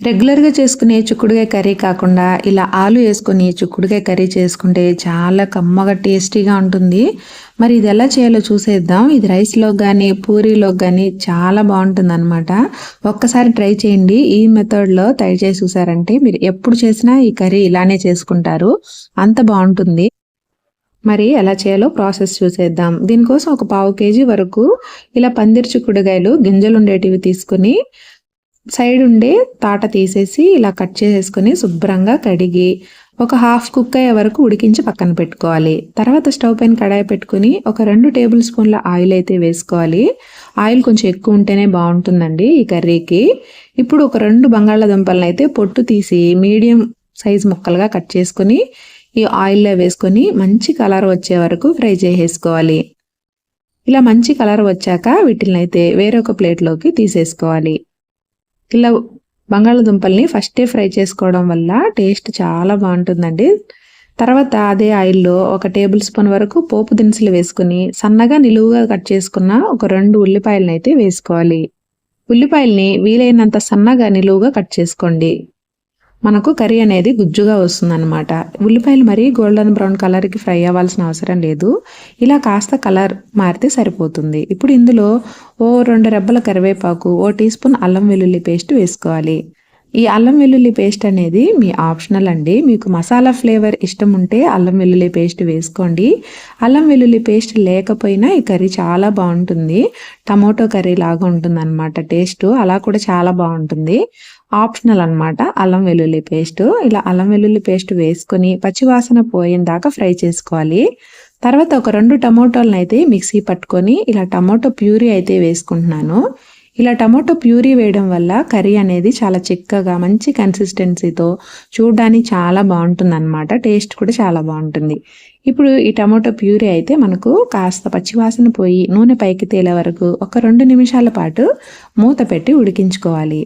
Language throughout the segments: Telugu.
రెగ్యులర్గా చేసుకునే చిక్కుడుకాయ కర్రీ కాకుండా ఇలా ఆలు వేసుకొని చిక్కుడుకాయ కర్రీ చేసుకుంటే చాలా కమ్మగా టేస్టీగా ఉంటుంది. మరి ఇది ఎలా చేయాలో చూసేద్దాం. ఇది రైస్లో కానీ పూరీలో కానీ చాలా బాగుంటుంది అనమాట ఒక్కసారి ట్రై చేయండి. ఈ మెథడ్లో ట్రై చేసి చూసారంటే మీరు ఎప్పుడు చేసినా ఈ కర్రీ ఇలానే చేసుకుంటారు. అంత బాగుంటుంది. మరి ఎలా చేయాలో ప్రాసెస్ చూసేద్దాం. దీనికోసం ఒక పావు కేజీ వరకు ఇలా పందిరి చిక్కుడుగాయలు గింజలు ఉండేటివి తీసుకుని సైడ్ ఉండే తాట తీసేసి ఇలా కట్ చేసేసుకొని శుభ్రంగా కడిగి ఒక హాఫ్ కుక్ అయ్యే వరకు ఉడికించి పక్కన పెట్టుకోవాలి. తర్వాత స్టవ్ పైన కడాయి పెట్టుకుని ఒక రెండు టేబుల్ స్పూన్ల ఆయిల్ అయితే వేసుకోవాలి. ఆయిల్ కొంచెం ఎక్కువ ఉంటేనే బాగుంటుందండి ఈ కర్రీకి. ఇప్పుడు ఒక రెండు బంగాళాదుంపలను అయితే పొట్టు తీసి మీడియం సైజ్ ముక్కలుగా కట్ చేసుకొని ఈ ఆయిల్లో వేసుకొని మంచి కలర్ వచ్చే వరకు ఫ్రై చేసేసుకోవాలి. ఇలా మంచి కలర్ వచ్చాక వీటిని అయితే వేరొక ప్లేట్లోకి తీసేసుకోవాలి. ఇలా బంగాళదుంపల్ని ఫస్టే ఫ్రై చేసుకోవడం వల్ల టేస్ట్ చాలా బాగుంటుందండి. తర్వాత అదే ఆయిల్లో ఒక టేబుల్ స్పూన్ వరకు పోపు దినుసులు వేసుకుని సన్నగా నిలువుగా కట్ చేసుకున్న ఒక రెండు ఉల్లిపాయలను అయితే వేసుకోవాలి. ఉల్లిపాయల్ని వీలైనంత సన్నగా నిలువుగా కట్ చేసుకోండి. మనకు కర్రీ అనేది గుజ్జుగా వస్తుందన్నమాట. ఉల్లిపాయలు మరీ గోల్డెన్ బ్రౌన్ కలర్కి ఫ్రై అవ్వాల్సిన అవసరం లేదు. ఇలా కాస్త కలర్ మారితే సరిపోతుంది. ఇప్పుడు ఇందులో ఓ రెండు రెబ్బల కరివేపాకు ఓ టీ స్పూన్ అల్లం వెల్లుల్లి పేస్ట్ వేసుకోవాలి. ఈ అల్లం వెల్లుల్లి పేస్ట్ అనేది మీ ఆప్షనల్ అండి. మీకు మసాలా ఫ్లేవర్ ఇష్టం ఉంటే అల్లం వెల్లుల్లి పేస్ట్ వేసుకోండి. అల్లం వెల్లుల్లి పేస్ట్ లేకపోయినా ఈ కర్రీ చాలా బాగుంటుంది. టమోటో కర్రీ లాగా ఉంటుంది అనమాట టేస్ట్. అలా కూడా చాలా బాగుంటుంది. ఆప్షనల్ అనమాట అల్లం వెల్లుల్లి పేస్ట్. ఇలా అల్లం వెల్లుల్లి పేస్ట్ వేసుకొని పచ్చివాసన పోయిన దాకా ఫ్రై చేసుకోవాలి. తర్వాత ఒక రెండు టమోటోలను అయితే మిక్సీ పట్టుకొని ఇలా టమోటో ప్యూరీ అయితే వేసుకుంటున్నాను. ఇలా టమోటో ప్యూరీ వేయడం వల్ల కర్రీ అనేది చాలా చిక్కగా మంచి కన్సిస్టెన్సీతో చూడడానికి చాలా బాగుంటుంది అనమాట టేస్ట్ కూడా చాలా బాగుంటుంది. ఇప్పుడు ఈ టమోటో ప్యూరీ అయితే మనకు కాస్త పచ్చివాసన పోయి నూనె పైకి తేలే వరకు ఒక రెండు నిమిషాల పాటు మూత పెట్టి ఉడికించుకోవాలి.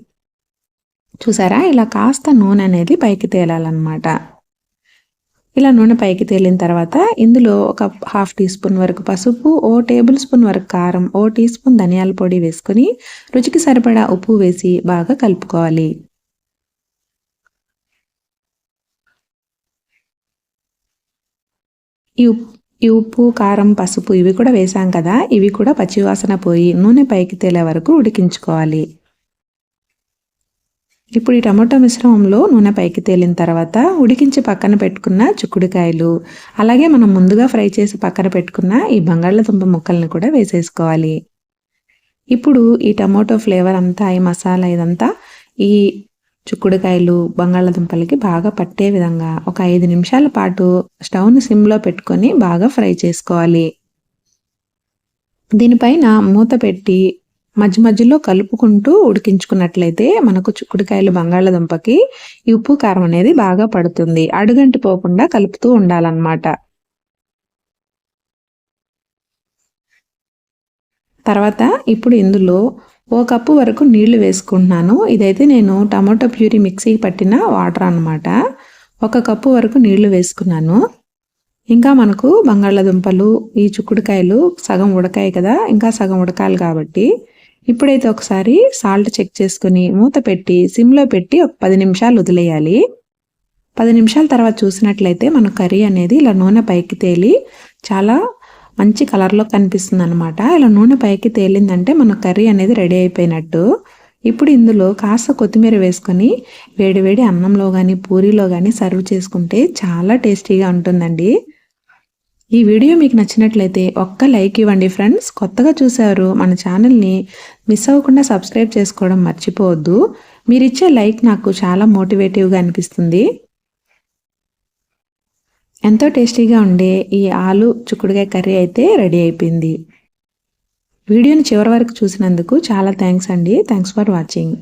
చూసారా? ఇలా కాస్త నూనె అనేది పైకి తేలాలన్నమాట. ఇలా నూనె పైకి తేలిన తర్వాత ఇందులో ఒక హాఫ్ టీ స్పూన్ వరకు పసుపు ఓ టేబుల్ స్పూన్ వరకు కారం ఓ టీ స్పూన్ ధనియాల పొడి వేసుకొని రుచికి సరిపడా ఉప్పు వేసి బాగా కలుపుకోవాలి. ఈ ఈ ఉప్పు కారం పసుపు ఇవి కూడా వేసాం కదా? ఇవి కూడా పచ్చివాసన పోయి నూనె పైకి తేలే వరకు ఉడికించుకోవాలి. ఇప్పుడు ఈ టమాటో మిశ్రమంలో నూనె పైకి తేలిన తర్వాత ఉడికించి పక్కన పెట్టుకున్న చిక్కుడుకాయలు అలాగే మనం ముందుగా ఫ్రై చేసి పక్కన పెట్టుకున్న ఈ బంగాళదుంప ముక్కల్ని కూడా వేసేసుకోవాలి. ఇప్పుడు ఈ టమాటో ఫ్లేవర్ అంతా ఈ మసాలా ఇదంతా ఈ చిక్కుడుకాయలు బంగాళదుంపలకి బాగా పట్టే విధంగా ఒక ఐదు నిమిషాల పాటు స్టవ్ని సిమ్లో పెట్టుకొని బాగా ఫ్రై చేసుకోవాలి. దీనిపైన మూత పెట్టి మధ్య మధ్యలో కలుపుకుంటూ ఉడికించుకున్నట్లయితే మనకు చిక్కుడుకాయలు బంగాళదుంపకి ఈ ఉప్పు కారం అనేది బాగా పడుతుంది. అడుగంటి పోకుండా కలుపుతూ ఉండాలన్నమాట. తర్వాత ఇప్పుడు ఇందులో ఓ కప్పు వరకు నీళ్ళు వేసుకుంటున్నాను. ఇదైతే నేను టమాటో ప్యూరీ మిక్సీకి పట్టిన వాటర్ అనమాట ఒక కప్పు వరకు నీళ్ళు వేసుకున్నాను. ఇంకా మనకు బంగాళాదుంపలు ఈ చిక్కుడుకాయలు సగం ఉడకాయి కదా ఇంకా సగం ఉడకాలి కాబట్టి ఇప్పుడైతే ఒకసారి సాల్ట్ చెక్ చేసుకుని మూత పెట్టి సిమ్లో పెట్టి ఒక పది నిమిషాలు వదిలేయాలి. పది నిమిషాల తర్వాత చూసినట్లయితే మన కర్రీ అనేది ఇలా నూనె పైకి తేలి చాలా మంచి కలర్లో కనిపిస్తుంది అనమాట ఇలా నూనె పైకి తేలిందంటే మన కర్రీ అనేది రెడీ అయిపోయినట్టు. ఇప్పుడు ఇందులో కాస్త కొత్తిమీర వేసుకొని వేడివేడి అన్నంలో కానీ పూరీలో కానీ సర్వ్ చేసుకుంటే చాలా టేస్టీగా ఉంటుందండి. ఈ వీడియో మీకు నచ్చినట్లయితే ఒక్క లైక్ ఇవ్వండి ఫ్రెండ్స్. కొత్తగా చూసారు మన ఛానల్ని మిస్ అవ్వకుండా సబ్స్క్రైబ్ చేసుకోవడం మర్చిపోవద్దు. మీరిచ్చే లైక్ నాకు చాలా మోటివేటివ్గా అనిపిస్తుంది. ఎంతో టేస్టీగా ఉండే ఈ ఆలు చుక్కుడుకాయ కర్రీ అయితే రెడీ అయిపోయింది. వీడియోని చివరి వరకు చూసినందుకు చాలా థ్యాంక్స్ అండి. Thanks for watching.